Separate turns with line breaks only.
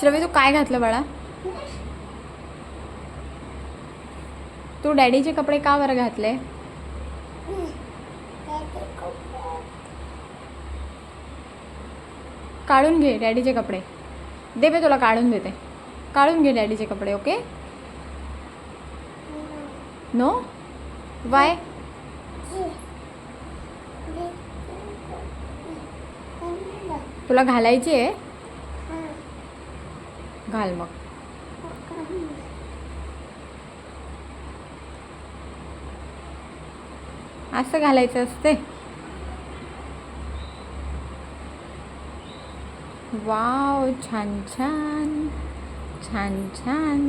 श्रवी तू काय घातलं बाळा? तू डॅडीचे कपडे का बरं घातले? काढून घे डॅडीचे कपडे. दे मी तुला काढून देते. काढून घे डॅडीचे कपडे ओके? नो वाय तुला घालायची आहे? घाल मग. असं घालायचं असते. वाव छान छान छान छान.